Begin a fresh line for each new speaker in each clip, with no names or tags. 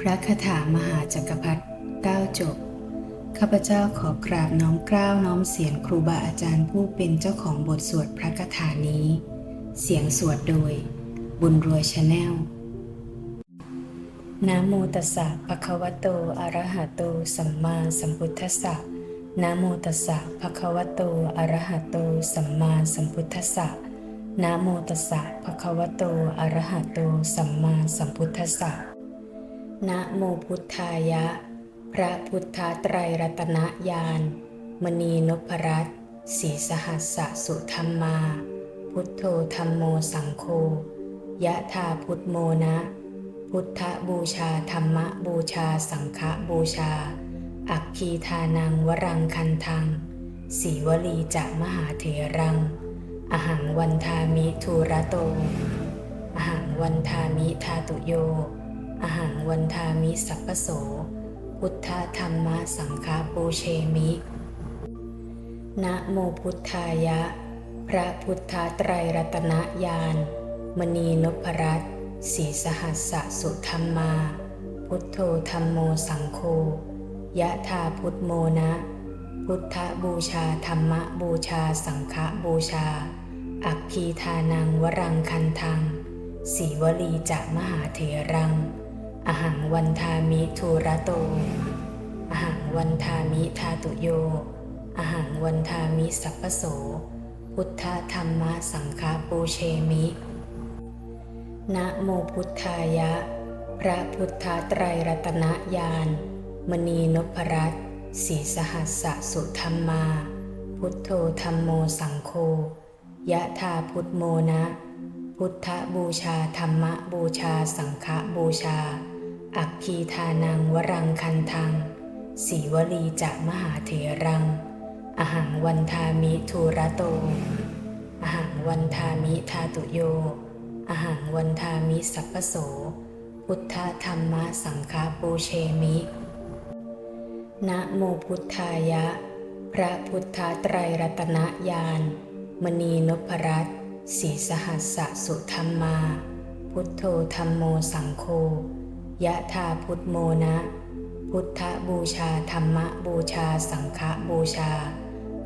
พระคาถามหาจักรพรรดิก้าจบ ข้าพเจ้าขอกราบน้อมกล้าวน้อมเสียงครูบาอาจารย์ผู้เป็นเจ้าของบทสวดพระคาถานี้ เสียงสวดโดย บุญรวยชาแนลนะโมตัสสะภะคะวะโต อะระหะโต สัมมาสัมพุทธัสสะนะโมตัสสะภะคะวะโต อะระหะโต สัมมาสัมพุทธัสสะนะโมตัสสะภะคะวะโต อะระหะโต สัมมาสัมพุทธัสสะ นะโมพุทธายะ พระพุทธไตรรัตนญาณมณีนพรัตน์ศรีสหัสสะสุธรรมมา พุทโธธรรมโมสังโฆยะธาพุทโมนะ พุทธบูชาธรรมบูชาสังฆบูชา อักคีทานังวรังคันทังสีวลีจะมหาเถรัง อหังวันทามิทูระโต อหังวันทามิทาตุโย อหังวันทามิสัพพโส พุทธธรรมสังฆาปูเชมิ นะโมพุทธายะ พระพุทธไตรรัตนญาณมณีนพรัตน์ศรีสหัสสะสุธรรมมา พุทโธธรรมโมสังโฆยะธาพุทโมนะ พุทธบูชาธรรมบูชาสังฆบูชา อักคีทานังวรังคันทังสีวลีจะมหาเถรัง อหังวันทามิทูระโต อหังวันทามิทาตุโย อหังวันทามิสัพพโส พุทธธรรมสังฆาปูเชมิ นะโมพุทธายะ พระพุทธไตรรัตนญาณ มณีนพรัตน์ศรีสหัสสุธรรมมา พุทโธธรรมโมสังโฆยะธาพุทโมนะ พุทธบูชาธรรมบูชาสังฆบูชา อักคีทานังวรังคันทังสีวลีจะมหาเถรัง อหังวันทามิทูระโต อหังวันทามิทาตุโย อหังวันทามิสัพโส พุทธธรรมสังฆปูเชมิ นะโมพุทธายะ พระพุทธไตรรัตนญาณมณีนพรัตน์ ศรีสหัสสะสุธรรมา พุทโธธรรมโมสังโฆยะธาพุทโมนะ พุทธบูชาธรรมบูชาสังฆบูชา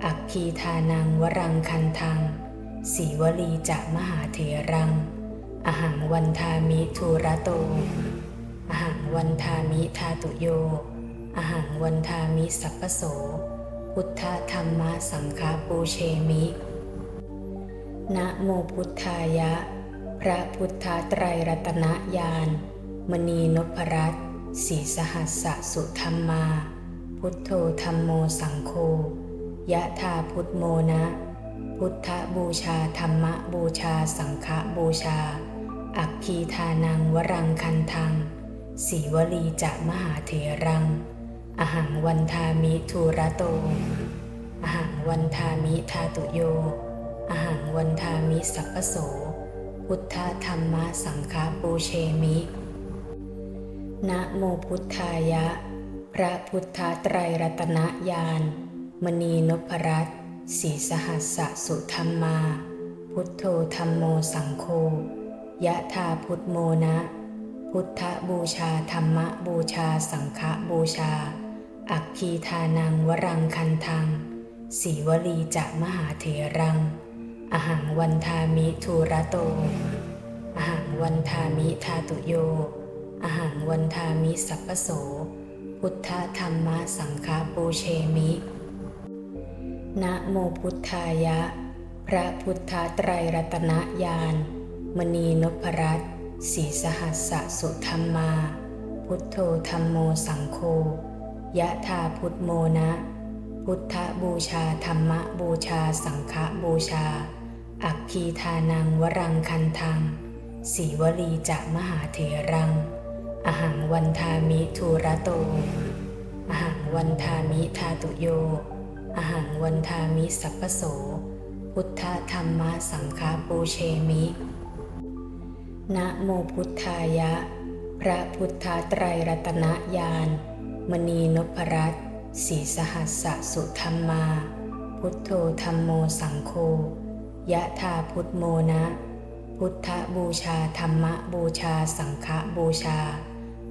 อักคีทานังวรังคันทังสีวลีจะมหาเถรัง อหังวันทามิทูระโต อหังวันทามิทาตุโย อหังวันทามิสัพพโส พุทธธรรมสังฆาปูเชมิ นะโมพุทธายะ พระพุทธไตรรัตนญาณมณีนพรัตน์ศรีสหัสสะสุธรรมมา พุทโธธรรมโมสังโฆยะธาพุทโมนะ พุทธบูชาธรรมบูชาสังฆบูชา อักคีทานังวรังคันทังสีวลีจะมหาเถรัง อหังวันทามิทูระโต อหังวันทามิทาตุโย อหังวันทามิสัพพโส พุทธธรรมสังฆาปูเชมิ นะโมพุทธายะ พระพุทธไตรรัตนญาณมณีนพรัตน์ศีสหัสสุธรรมมา พุทโธธรรมโมสังโฆยะธาพุทโมนะ พุทธบูชาธรรมบูชาสังฆบูชา อักคีทานังวรังคันทังสีวลีจะมหาเถรัง อหังวันทามิทูระโต อหังวันทามิทาตุโย อหังวันทามิสัพพโส พุทธธรรมสังฆาปูเชมิ นะโมพุทธายะ พระพุทธไตรรัตนญาณ มณีนพรัตน์ศรีสหัสสะสุธรรมมา พุทโธธรรมโมสังโฆ ยะธาพุทโมนะ พุทธบูชาธรรมบูชาสังฆบูชา อักคีทานังวรังคันทังสีวลีจะมหาเถรัง อหังวันทามิทูระโต อหังวันทามิทาตุโย อหังวันทามิสัพพโส พุทธธรรมสังฆาปูเชมิ นะโมพุทธายะ พระพุทธไตรรัตนญาณมณีนพรัตศีสหัสสะสุธรรมมา พุทโธธรรมโมสังโฆ ยะธาพุทโมนะ พุทธบูชาธรรมบูชาสังฆบูชา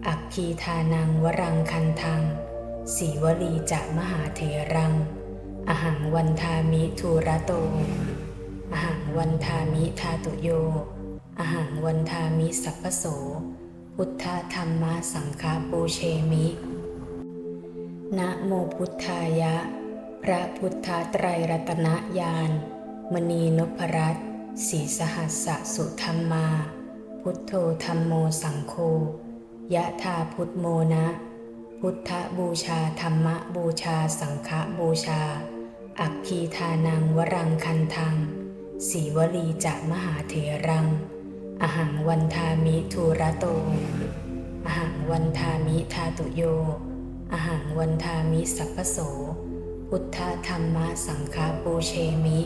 อักคีทานังวรังคันทังสีวลีจะมหาเถรัง อหังวันทามิทูระโต อหังวันทามิทาตุโย อหังวันทามิสัพพโส พุทธธรรมสังฆปูเชมิ นะโมพุทธายะ พระพุทธไตรรัตนญาณ มณีนพรัตน์ศรีสหัสสะสุธรรมา พุทโธธรรมโมสังโฆยะธาพุทโมนะ พุทธบูชาธรรมบูชาสังฆบูชา อักคีทานังวรังคันทังสีวลีจะมหาเถรัง อหังวันทามิทูระโต อหังวันทามิทาตุโย อหังวันทามิสัพพโส พุทธธรรมสังฆปูเชมิ